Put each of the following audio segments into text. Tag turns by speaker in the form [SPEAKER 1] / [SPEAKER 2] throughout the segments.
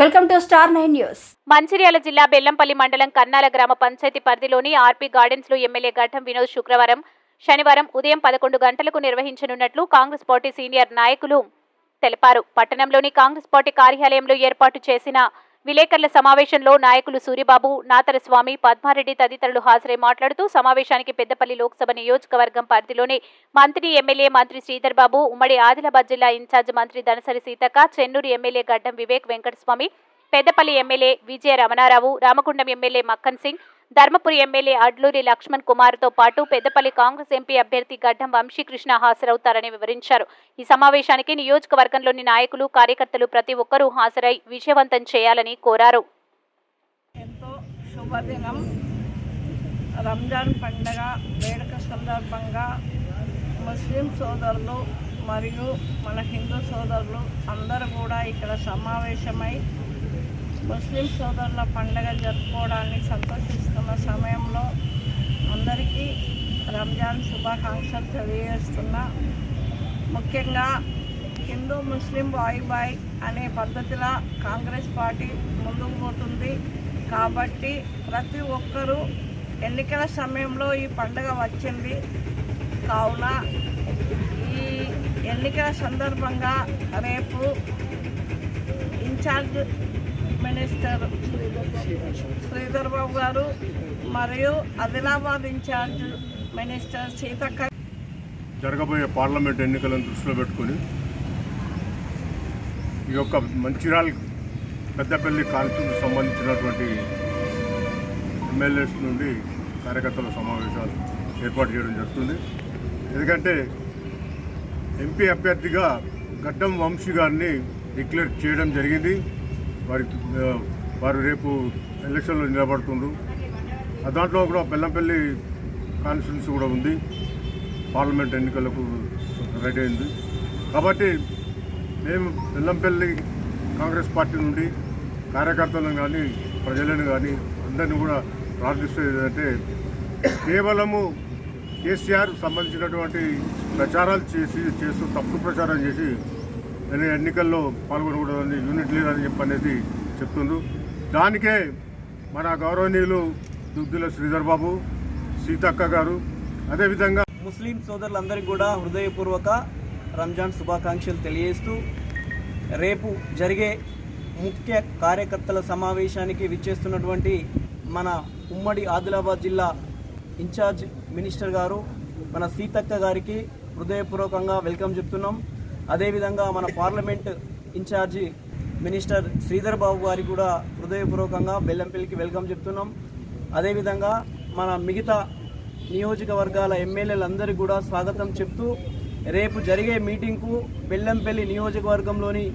[SPEAKER 1] Welcome to star nine news.
[SPEAKER 2] Mancherial జిల్లా బెల్లంపల్లి మండలం కన్నాల గ్రామ పంచాయతీ పరిధిలోని ఆర్పీ గార్డెన్స్లో ఎమ్మెల్యే ఘట్టం వినోద్ శుక్రవారం శనివారం ఉదయం పదకొండు గంటలకు నిర్వహించనున్నట్లు కాంగ్రెస్ పార్టీ సీనియర్ నాయకులు తెలిపారు. పట్టణంలోని కాంగ్రెస్ పార్టీ కార్యాలయంలో ఏర్పాటు చేసిన విలేకరుల సమావేశంలో నాయకులు సూరిబాబు నాతరస్వామి పద్మారెడ్డి తదితరులు హాజరై మాట్లాడుతూ సమావేశానికి పెద్దపల్లి లోక్సభ నియోజకవర్గం పరిధిలోని మంత్రి ఎమ్మెల్యే మంత్రి శ్రీధర్ బాబు ఉమ్మడి ఆదిలాబాద్ జిల్లా ఇన్ఛార్జ్ మంత్రి Danasari Seethakka Chennur MLA Gaddam Vivek Venkataswamy Peddapalli MLA Vijaya Ramana Rao Ramagundam MLA Makkan Singh Dharmapuri MLA Adluri Laxman కుమార్తో పాటు పెద్దపల్లి కాంగ్రెస్ ఎంపీ అభ్యర్థి గడ్డం వంశీకృష్ణ హాజరవుతారని వివరించారు. ఈ సమావేశానికి నియోజకవర్గంలోని నాయకులు కార్యకర్తలు ప్రతి ఒక్కరూ హాజరై విజయవంతం చేయాలని కోరారు.
[SPEAKER 3] ఎంతో శుభదినం. రంజాన్ పండగ వేడుక సందర్భంగా ముస్లిం సోదరులు మరియు మన హిందూ సోదరులు అందరూ కూడా ఇక్కడ సమావేశమై ముస్లిం సోదరుల పండుగ జరుపుకోవడానికి సంతోషిస్తున్న సమయంలో అందరికీ రంజాన్ శుభాకాంక్షలు తెలియజేస్తున్నా. ముఖ్యంగా హిందూ ముస్లిం బాయ్ బాయ్ అనే పద్ధతిలో కాంగ్రెస్ పార్టీ ముందుకు పోతుంది. కాబట్టి ప్రతి ఒక్కరూ ఎన్నికల సమయంలో ఈ పండుగ వచ్చింది. కావున ఈ ఎన్నికల సందర్భంగా రేపు ఇన్ఛార్జ్ మినిస్టర్ శ్రీధర్ బాబు గారు మరియు ఆదిలాబాద్ ఇన్ఛార్జ్ మినిస్టర్ సీతక్క
[SPEAKER 4] జరగబోయే పార్లమెంట్ ఎన్నికలను దృష్టిలో పెట్టుకొని ఈ యొక్క మంచిర్యాల పెద్దపల్లి కాన్స్టిట్యూన్సీకి సంబంధించినటువంటి ఎమ్మెల్యేస్ నుండి కార్యకర్తల సమావేశాలు ఏర్పాటు చేయడం జరుగుతుంది. ఎందుకంటే ఎంపీ అభ్యర్థిగా గడ్డం వంశీ గారిని డిక్లేర్ చేయడం జరిగింది. వారి వారు రేపు ఎలక్షన్లో నిలబడుతుండ్రు. దాంట్లో కూడా బెల్లంపల్లి కాన్స్టిట్యున్సీ కూడా ఉంది. పార్లమెంట్ ఎన్నికలకు రెడీ అయింది. కాబట్టి మేము బెల్లంపల్లి కాంగ్రెస్ పార్టీ నుండి కార్యకర్తలను కానీ ప్రజలను కానీ అందరినీ కూడా ప్రార్థిస్తుంది ఏంటంటే కేవలము కేసీఆర్ సంబంధించినటువంటి ప్రచారాలు చేసి చేస్తూ తప్పుడు ప్రచారం చేసి ఎన్నికల్లో పాల్గొనకూడదని యూనిట్ లేదని చెప్పి అనేది చెప్తుండ్రు. దానికే మన గౌరవనీయులు దుగ్గుల శ్రీధర్ బాబు సీతక్క గారు అదేవిధంగా
[SPEAKER 5] ముస్లిం సోదరులందరికీ కూడా హృదయపూర్వక రంజాన్ శుభాకాంక్షలు తెలియజేస్తూ రేపు జరిగే ముఖ్య కార్యకర్తల సమావేశానికి విచ్చేస్తున్నటువంటి మన ఉమ్మడి ఆదిలాబాద్ జిల్లా ఇన్ఛార్జ్ మినిస్టర్ గారు మన సీతక్క గారికి హృదయపూర్వకంగా వెల్కమ్ చెప్తున్నాం. అదేవిధంగా మన parliament incharge minister Sridhar Babu గారికి కూడా హృదయపూర్వకంగా బెల్లంపల్లికి వెల్కమ్ చెప్తున్నాం. అదేవిధంగా మన మిగతా నియోజకవర్గాల ఎమ్మెల్యేలందరికీ కూడా స్వాగతం చెప్తూ రేపు జరిగే మీటింగ్కు బెల్లంపల్లి నియోజకవర్గంలోని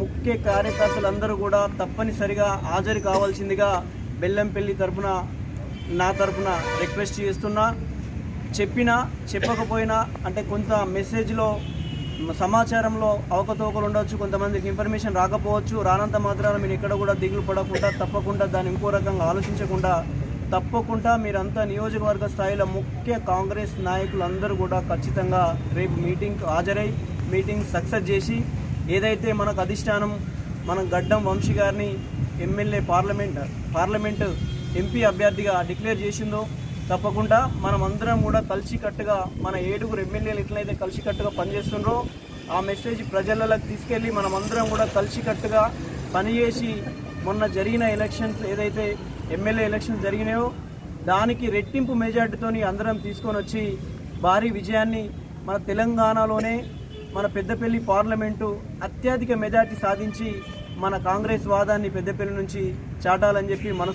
[SPEAKER 5] ముఖ్య కార్యకర్తలందరూ కూడా తప్పనిసరిగా హాజరు కావాల్సిందిగా బెల్లంపల్లి తరపున నా తరపున రిక్వెస్ట్ చేస్తున్నా. చెప్పినా చెప్పకపోయినా అంటే కొంత మెసేజ్లో సమాచారంలో అవకతవకలు ఉండవచ్చు కొంతమందికి ఇన్ఫర్మేషన్ రాకపోవచ్చు రానంత మాత్రాన మీరు ఇక్కడ కూడా దిగులు పడకుండా తప్పకుండా దాన్ని ఇంకో రకంగా ఆలోచించకుండా తప్పకుండా మీరంతా నియోజకవర్గ స్థాయిలో ముఖ్య కాంగ్రెస్ నాయకులందరూ కూడా ఖచ్చితంగా రేపు మీటింగ్ హాజరై మీటింగ్ సక్సెస్ చేసి ఏదైతే మనకు అధిష్టానం మనం గడ్డం వంశీ గారిని ఎమ్మెల్యే పార్లమెంట్ పార్లమెంట్ ఎంపీ అభ్యర్థిగా డిక్లేర్ చేసిందో తప్పకుండా మనం అందరం కూడా కలిసికట్టుగా మన ఏడుగురు ఎమ్మెల్యేలు ఎట్లయితే కలిసికట్టుగా పనిచేస్తుండ్రో ఆ మెసేజ్ ప్రజలలోకి తీసుకెళ్ళి మనం అందరం కూడా కలిసికట్టుగా పనిచేసి మొన్న జరిగిన ఎలక్షన్స్ ఏదైతే ఎమ్మెల్యే ఎలక్షన్స్ జరిగినాయో దానికి రెట్టింపు మెజార్టీతోని అందరం తీసుకొని వచ్చి భారీ విజయాన్ని మన తెలంగాణలోనే మన పెద్దపల్లి పార్లమెంటు అత్యధిక మెజార్టీ సాధించి మన కాంగ్రెస్ వాదాన్ని పెద్దపల్లి నుంచి చాటాలని చెప్పి మనస్